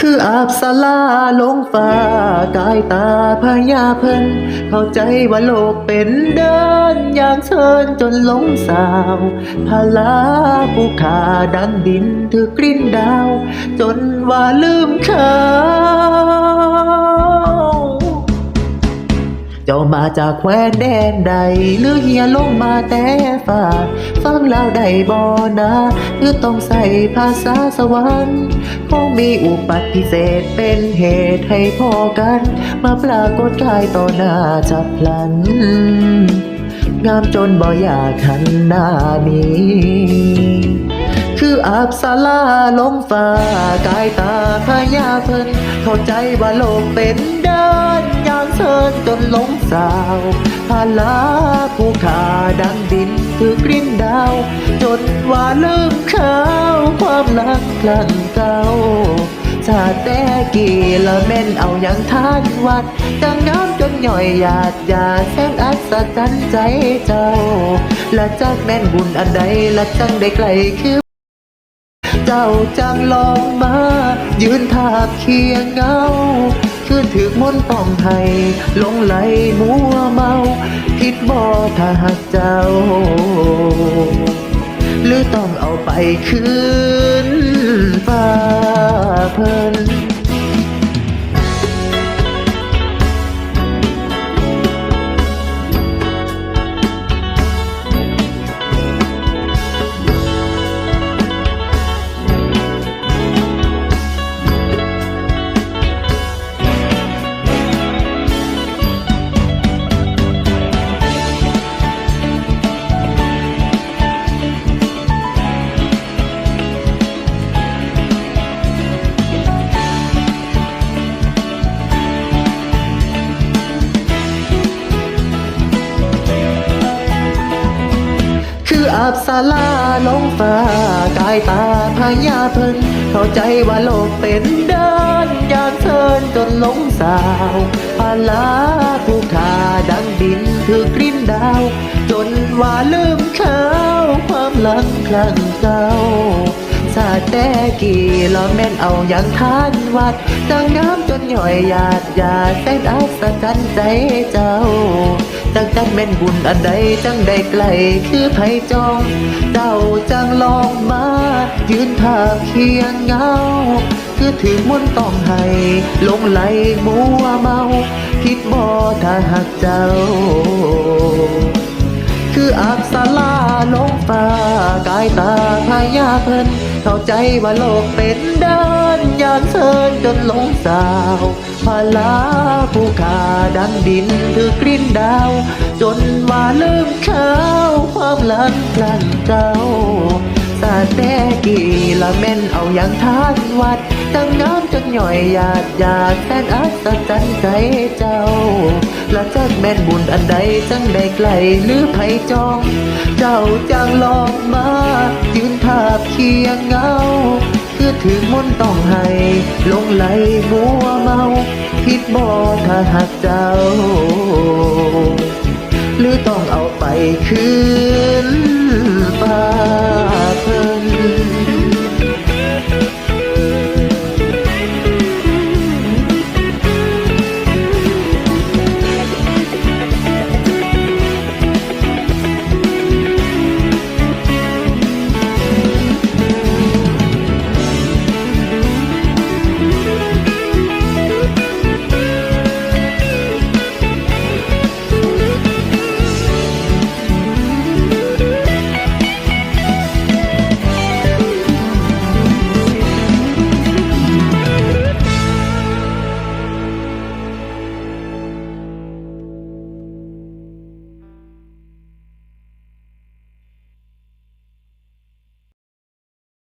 คืออาบสลาลงฟ้ากายตาพญาเพิ่นเข้าใจว่าโลกเป็นเดินอย่างเชิญจนลงสาวพาลาภูขาดังดินถือกลิ้นดาว จนว่าลืมเขา จามาจากแคว้นแดนใดหรือเฮียลงมาแต่ฝ่าฟังแล้วได้บ่นะหรือต้องใส่ภาษาสวรรค์คงมีอุปัติเศษเป็นเหตุให้พอกัน มาปรากฏกายต่อหน้าจับพลัน งามจนบ่อยากหันหน้านี้คืออาบสาลาลงฟ้ากายตาพญาเพิ่นเข้าใจว่าโลกเป็น เชิญจนหลงสาวพาลาผู้ขาดังดินคือกลิ้นดาว จนว่าลืมเขาความรักครั้งเก่าชาแต่กี่ละแม่นเอาอย่างท่านวัดจังงามจนหน่อยหยาดยาแสนอัศจรรย์ใจเจ้า และจักแม่นบุญอันใดและจังได้ไกลคือเจ้าจังลองมา ยืนทาบเคียงเงา คือถือมนต์ต้องให้ลงไหลมัวเมา คิดบ่ถ้าหากเจ้า หรือต้องเอาไปคืนฟ้าเพิ่นืออาบสาลาลงฟ้ากายตาพญาเพิ่นเข้าใจว่าโลกเป็นเดินอยางเชิญจนหลงสาวพาลาผู้ขาดังดินคือกลิ้นดาว จนว่าลืมเขาความหลังครั้งเก่าชาแต่กี่ละแม่นเอาอย่างทานวัดจังน้ำจนหย่อยหยาดยาแสนอัศจรรย์ใจเจ้า จังจันแม่นบุญอันใดจังได้ไกลคือไผจอง เจ้าจังลองมา ยืนทาบเคียงเงา คือถือมนต์ต้องให้ลงไหลมัวเมา คิดบ่ถ้าหากเจ้า คืออาบสาลาลงฟ้ากายตาพญาเพิ่นเข้าใจว่าโลกเป็นเดินยางเชิญจนหลงสาว พาลาผู้ขาดันดินคือกลิ้นดาว จนว่าลืมเขาความหลังกลั่นเก่าสาแต่กี่ละแม่นเอาอย่างทานวัดจังน้ำจนหน่อยหยาดยาแสนอัศจรรย์ใจเจ้าและจักแม่นบุญอันใดจังได้ไกลหรือไผจอง เจ้าจังลองมายืนทาบเคียงเงา ถือมนต้องให้ลงไหลมัวเมาคิดบ่ถ้าหักเจ้า หรือต้องเอาไปคืน